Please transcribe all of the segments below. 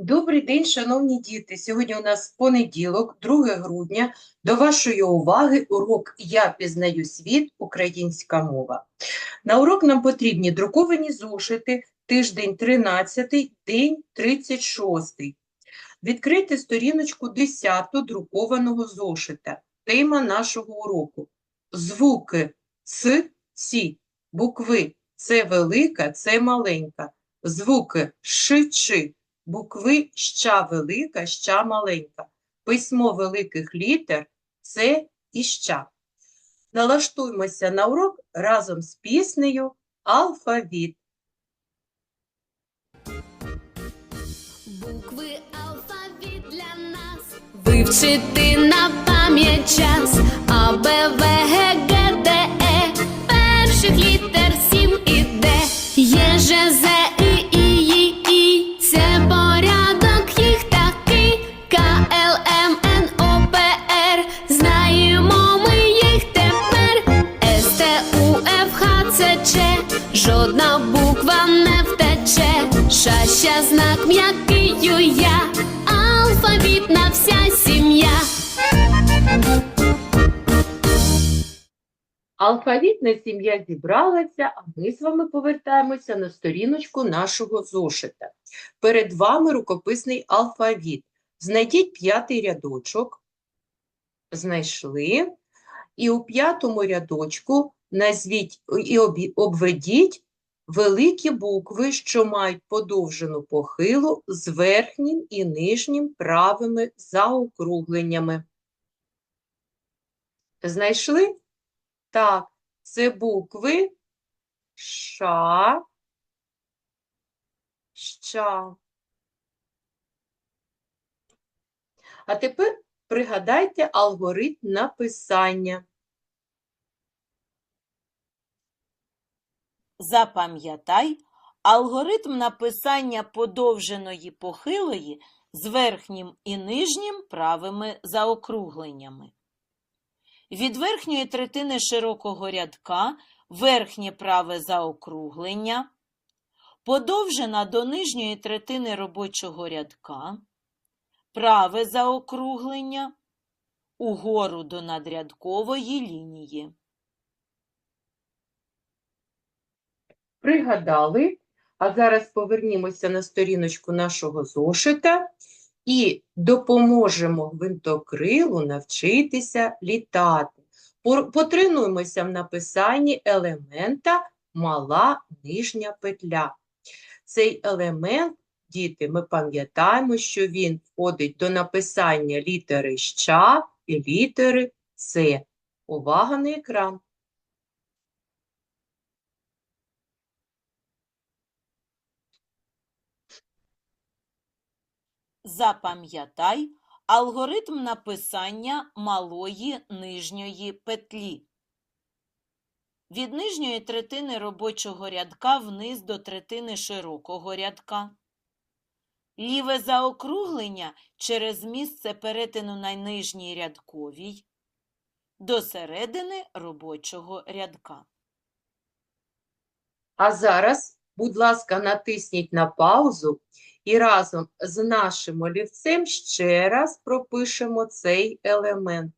Добрий день, шановні діти! Сьогодні у нас понеділок, 2 грудня. До вашої уваги урок «Я пізнаю світ. Українська мова». На урок нам потрібні друковані зошити, тиждень 13, день 36. Відкрийте сторіночку 10 друкованого зошита. Тема нашого уроку. Звуки С, Ці, букви Це велика, Це маленька. Звуки Ш, Чи букви ща велика, ща маленька. Письмо великих літер це і ща. Налаштуймося на урок разом з піснею Алфавіт. Букви алфавіт для нас вивчити на пам'ять час А, Б, В, Г, Г, Д, Е Перших літер не втече Ша, ща, знак м'який ю, я Алфавітна вся сім'я Алфавітна сім'я зібралася, а ми з вами повертаємося на сторіночку нашого зошита. Перед вами рукописний алфавіт. Знайдіть п'ятий рядочок. Знайшли. І у п'ятому рядочку назвіть і обведіть великі букви, що мають подовжену похилу з верхнім і нижнім правими заокругленнями. Знайшли? Так, це букви Ша, Ща. А тепер пригадайте алгоритм написання. Запам'ятай алгоритм написання подовженої похилої з верхнім і нижнім правими заокругленнями. Від верхньої третини широкого рядка верхнє праве заокруглення, подовжена до нижньої третини робочого рядка, праве заокруглення, угору до надрядкової лінії. Пригадали, а зараз повернімося на сторіночку нашого зошита і допоможемо гвинтокрилу навчитися літати. Потренуємося в написанні елемента мала нижня петля. Цей елемент, діти, ми пам'ятаємо, що він входить до написання літери ща і літери С. Увага на екран. Запам'ятай алгоритм написання малої нижньої петлі. Від нижньої третини робочого рядка вниз до третини широкого рядка. Ліве заокруглення через місце перетину на нижній рядковій. До середини робочого рядка. А зараз, будь ласка, натисніть на паузу і разом з нашим олівцем ще раз пропишемо цей елемент.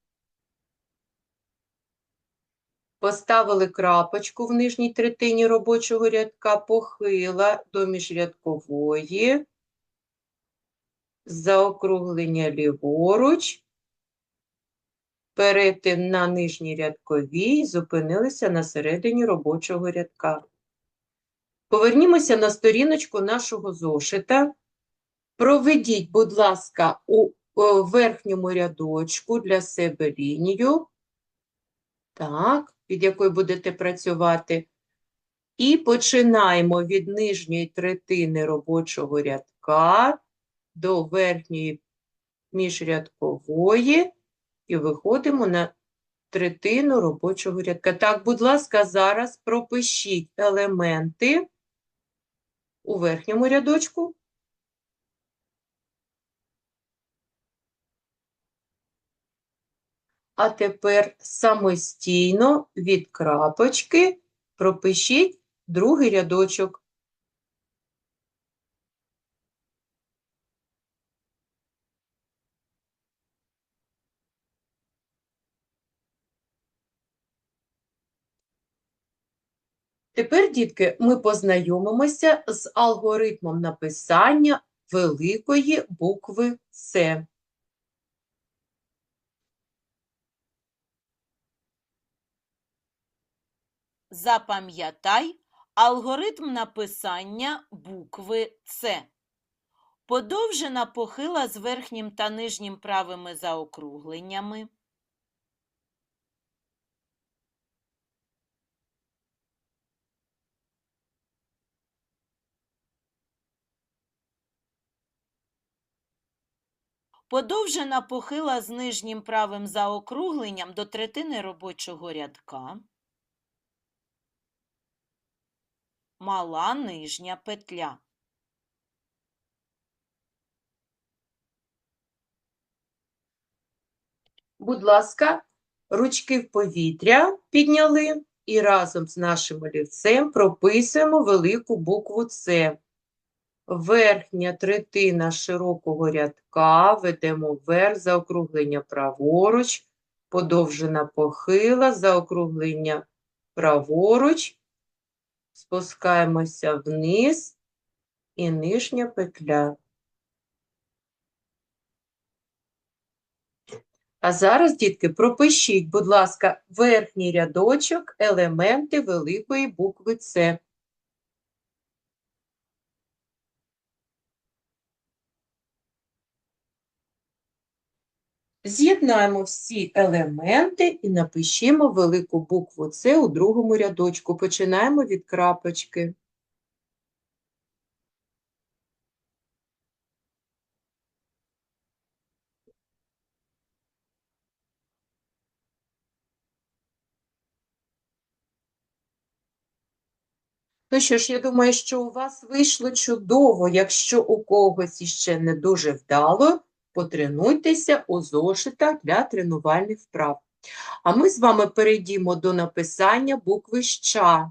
Поставили крапочку в нижній третині робочого рядка, похила до міжрядкової, заокруглення ліворуч, перетин на нижній рядковій, зупинилися на середині робочого рядка. Повернімося на сторіночку нашого зошита. Проведіть, будь ласка, у верхньому рядочку для себе лінію, так, від якої будете працювати. І починаємо від нижньої третини робочого рядка до верхньої міжрядкової і виходимо на третину робочого рядка. Так, будь ласка, зараз пропишіть елементи у верхньому рядочку. А тепер самостійно від крапочки пропишіть другий рядочок. Тепер, дітки, ми познайомимося з алгоритмом написання великої букви С. Запам'ятай алгоритм написання букви С. Подовжена похила з верхнім та нижнім правими заокругленнями. Подовжена похила з нижнім правим заокругленням до третини робочого рядка. Мала нижня петля. Будь ласка, ручки в повітря підняли і разом з нашим олівцем прописуємо велику букву С. Верхня третина широкого рядка ведемо вверх, заокруглення праворуч, подовжена похила, заокруглення праворуч, спускаємося вниз і нижня петля. А зараз, дітки, пропишіть, будь ласка, верхній рядочок, елементи великої букви С. З'єднаємо всі елементи і напишімо велику букву С у другому рядочку. Починаємо від крапочки. Ну що ж, я думаю, що у вас вийшло чудово. Якщо у когось іще не дуже вдало, потренуйтеся у зошитах для тренувальних вправ. А ми з вами перейдімо до написання букви «ща».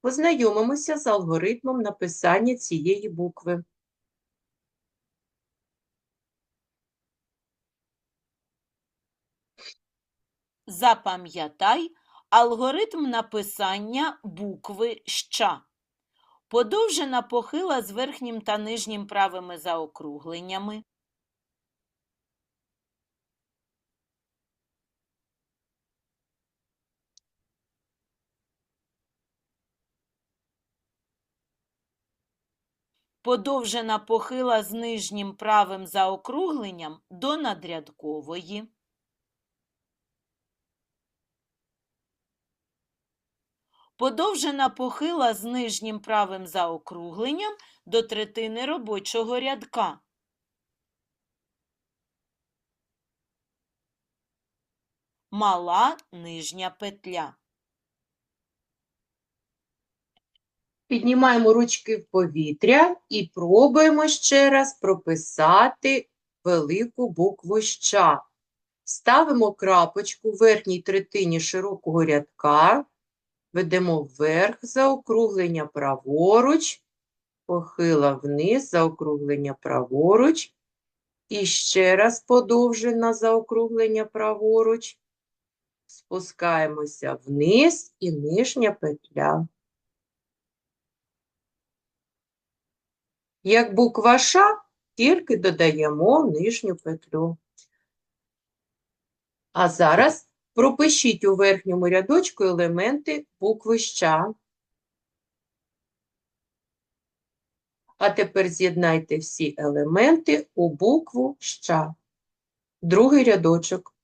Познайомимося з алгоритмом написання цієї букви. Запам'ятай алгоритм написання букви «ща». Подовжена похила з верхнім та нижнім правими заокругленнями. Подовжена похила з нижнім правим заокругленням до надрядкової. Подовжена похила з нижнім правим заокругленням до третини робочого рядка. Мала нижня петля. Піднімаємо ручки в повітря і пробуємо ще раз прописати велику букву «ща». Ставимо крапочку в верхній третині широкого рядка, ведемо вверх заокруглення праворуч, похила вниз, заокруглення праворуч, і ще раз подовжена заокруглення праворуч, спускаємося вниз і нижня петля. Як буква Ш, тільки додаємо нижню петлю. А зараз пропишіть у верхньому рядочку елементи букви Щ. А тепер з'єднайте всі елементи у букву Щ. Другий рядочок.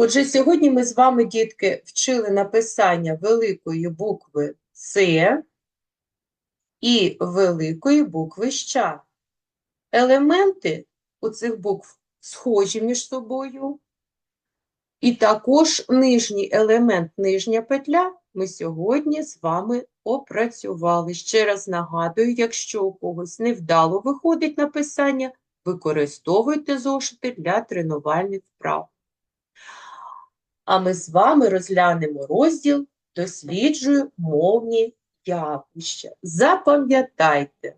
Отже, сьогодні ми з вами, дітки, вчили написання великої букви С і великої букви Щ. Елементи у цих букв схожі між собою. І також нижній елемент, нижня петля ми сьогодні з вами опрацювали. Ще раз нагадую, якщо у когось невдало виходить написання, використовуйте зошити для тренувальних вправ. А ми з вами розглянемо розділ «Досліджую мовні явища». Запам'ятайте,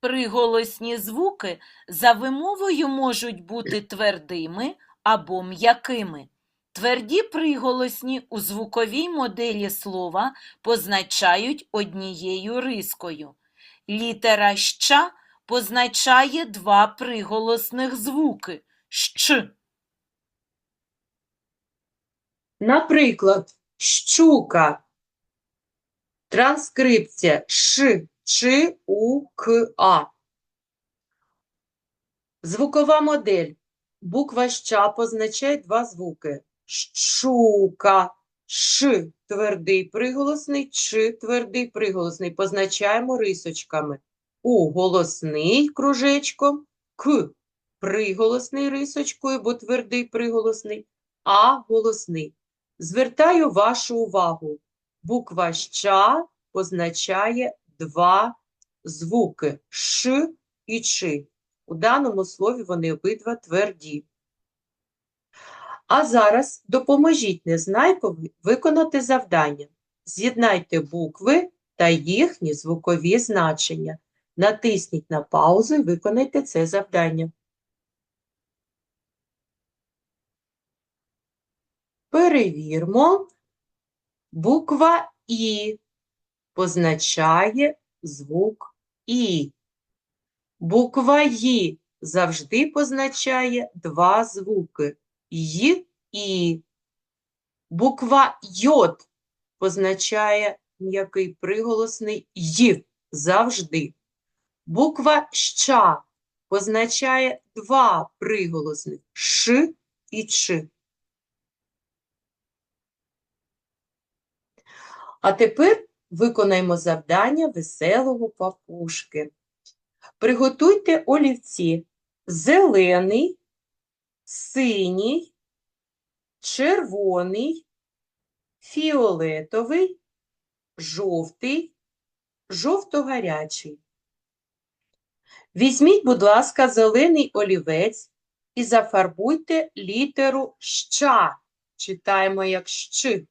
Приголосні звуки за вимовою можуть бути твердими або м'якими. Тверді приголосні у звуковій моделі слова позначають однією рискою. Літера ща позначає два приголосних звуки щ. Наприклад, щука. Транскрипція ш, ч, у, к, а. Звукова модель. Буква ща позначає два звуки. Щука. Ш твердий приголосний, ч твердий приголосний. Позначаємо рисочками. У голосний кружечком, к приголосний рисочкою, бо твердий приголосний, а голосний. Звертаю вашу увагу. Буква ща позначає два звуки ш і чи. У даному слові вони обидва тверді. А зараз допоможіть незнайкові виконати завдання. З'єднайте букви та їхні звукові значення. Натисніть на паузу і виконайте це завдання. Перевірмо. Буква І позначає звук І. Буква Ї завжди позначає два звуки Й І. Буква Йод позначає м'який приголосний Й завжди. Буква Ща позначає два приголосних Ш і Ч. А тепер виконаємо завдання веселого папушки. Приготуйте олівці зелений, синій, червоний, фіолетовий, жовтий, жовто-гарячий. Візьміть, будь ласка, зелений олівець і зафарбуйте літеру ща. Читаємо як щ.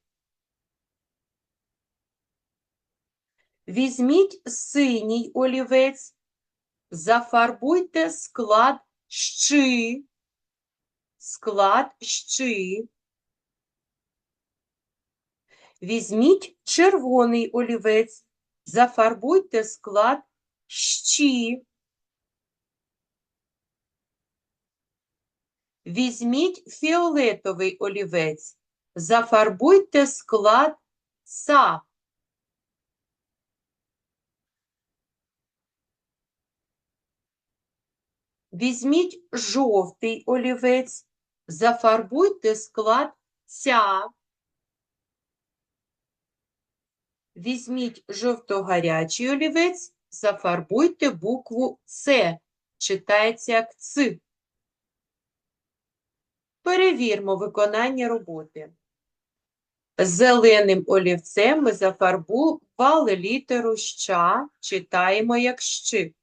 Візьміть синій олівець, зафарбуйте склад щи, склад щи. Візьміть червоний олівець, зафарбуйте склад щі. Візьміть фіолетовий олівець, зафарбуйте склад са. Візьміть жовтий олівець, зафарбуйте склад ця. Візьміть жовто-гарячий олівець, зафарбуйте букву С. Читається як Ц. Перевірмо виконання роботи. Зеленим олівцем ми зафарбували літеру ща, читаємо як щи.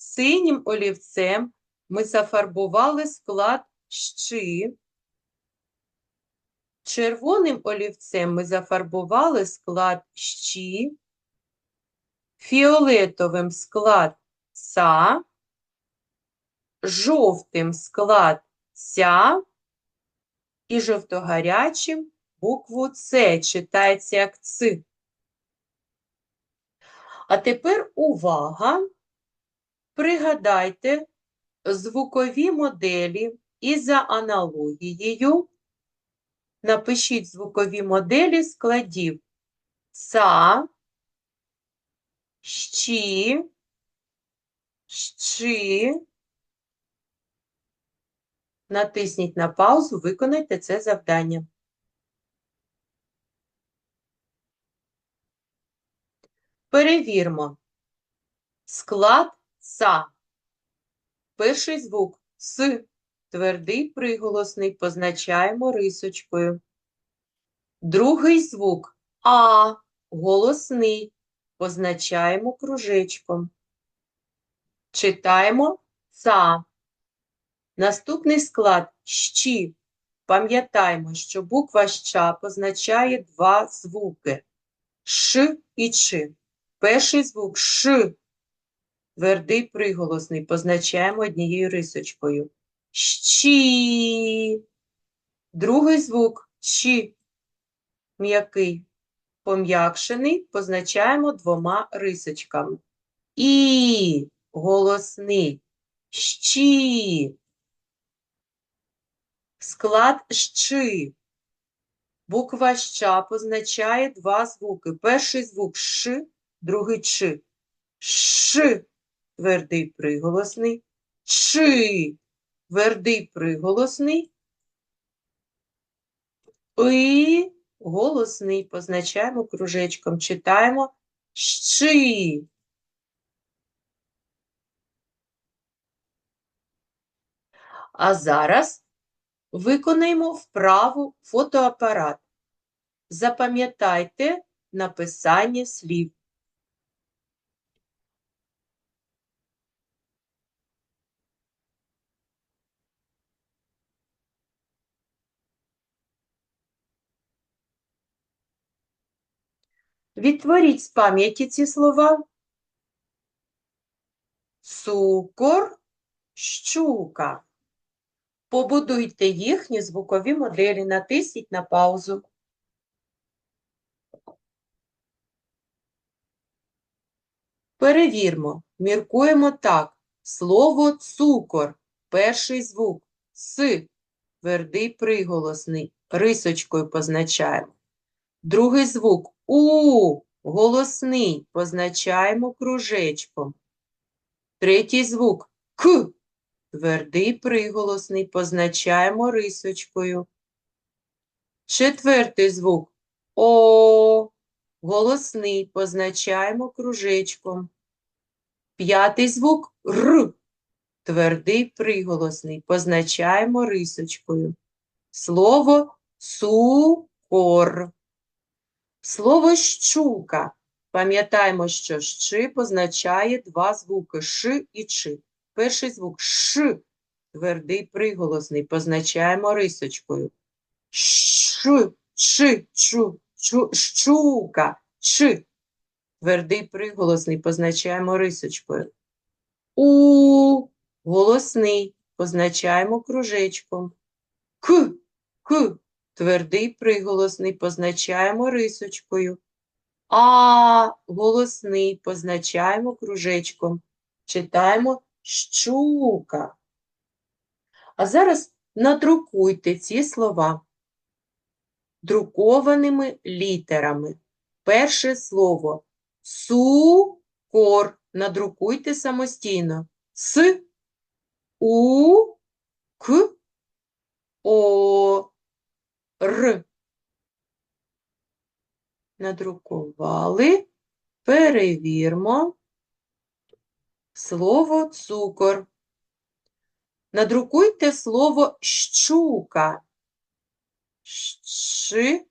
Синім олівцем ми зафарбували склад щи. Червоним олівцем ми зафарбували склад щі. Фіолетовим склад са. Жовтим склад ся. І жовтогарячим букву С читається як Ц. А тепер увага! Пригадайте звукові моделі і за аналогією напишіть звукові моделі складів са, щі, щи. Натисніть на паузу, виконайте це завдання. Перевірмо. Склад са. Перший звук С. Твердий приголосний позначаємо рисочкою. Другий звук А. Голосний позначаємо кружечком. Читаємо ца. Наступний склад щі. Пам'ятаємо, що буква ща позначає два звуки ш і ч. Перший звук ш. Твердий приголосний позначаємо однією рисочкою. щі. Другий звук щі. М'який. Пом'якшений позначаємо двома рисочками. І голосний. Щі. Склад щи. Буква ща позначає два звуки. Перший звук ш, другий ч. Ш твердий приголосний, чи твердий приголосний, і голосний позначаємо кружечком. Читаємо щи. А зараз виконаємо вправу фотоапарат. Запам'ятайте написання слів. Відтворіть з пам'яті ці слова. Цукор, щука. Побудуйте їхні звукові моделі, натисніть на паузу. Перевірмо, міркуємо так. Слово цукор, перший звук, с, твердий приголосний, рисочкою позначаємо. Другий звук у, голосний, позначаємо кружечком. Третій звук к, твердий приголосний, позначаємо рисочкою. Четвертий звук о, голосний, позначаємо кружечком. П'ятий звук р, твердий приголосний, позначаємо рисочкою. Слово цукор. Слово щука. Пам'ятаємо, що щи позначає два звуки ш і чи. Перший звук ш, твердий приголосний, позначаємо рисочкою. Ш, чи, чу, чу, щука, чи. Твердий приголосний позначаємо рисочкою. У, голосний, позначаємо кружечком. К, к, твердий приголосний позначаємо рисочкою. А, голосний позначаємо кружечком. Читаємо щука. А зараз надрукуйте ці слова друкованими літерами. Перше слово цукор. Надрукуйте самостійно. С, У, К, О, Р. Надрукували. Перевірмо. Слово цукор. Надрукуйте слово щука. Щ,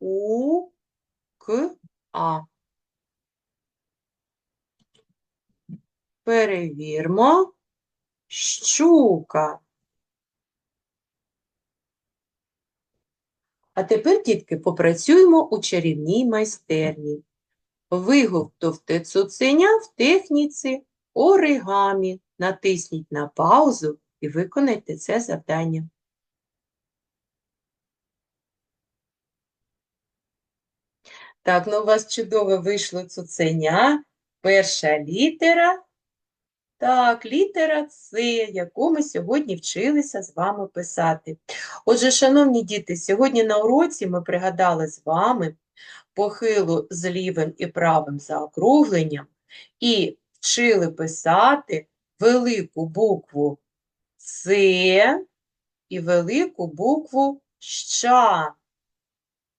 У, К, А. Перевірмо. Щука. А тепер, дітки, попрацюємо у чарівній майстерні. Виготовте цуценя в техніці оригамі. Натисніть на паузу і виконайте це завдання. Так, ну у вас чудово вийшло цуценя. Перша літера. Так, літера С, яку ми сьогодні вчилися з вами писати. Отже, шановні діти, сьогодні на уроці ми пригадали з вами похилу з лівим і правим заокругленням і вчили писати велику букву С і велику букву Ща.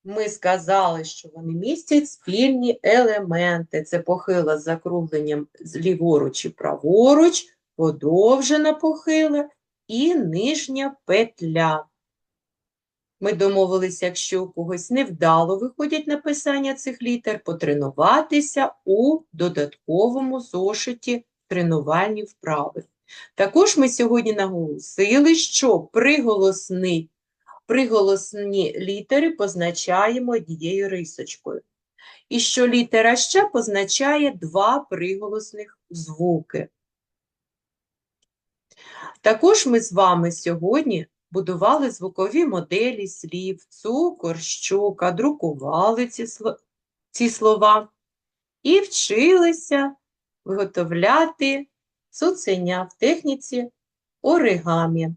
Ми сказали, що вони містять спільні елементи. Це похила з закругленням ліворуч і праворуч, подовжена похила і нижня петля. Ми домовилися, якщо у когось невдало виходять написання цих літер, потренуватися у додатковому зошиті тренувальні вправи. Також ми сьогодні наголосили, що приголосний приголосні літери позначаємо однією рисочкою. І що літера «щ» позначає два приголосних звуки. Також ми з вами сьогодні будували звукові моделі слів цукор, щука, друкували ці, ці слова і вчилися виготовляти цуценя в техніці оригамі.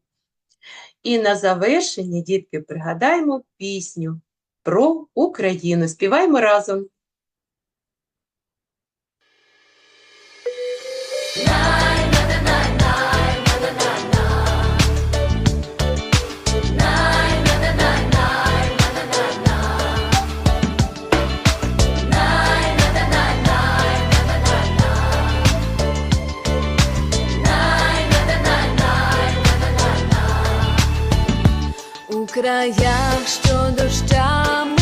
І на завершення, дітки, пригадаємо пісню про Україну. Співаємо разом. Краях, що дощами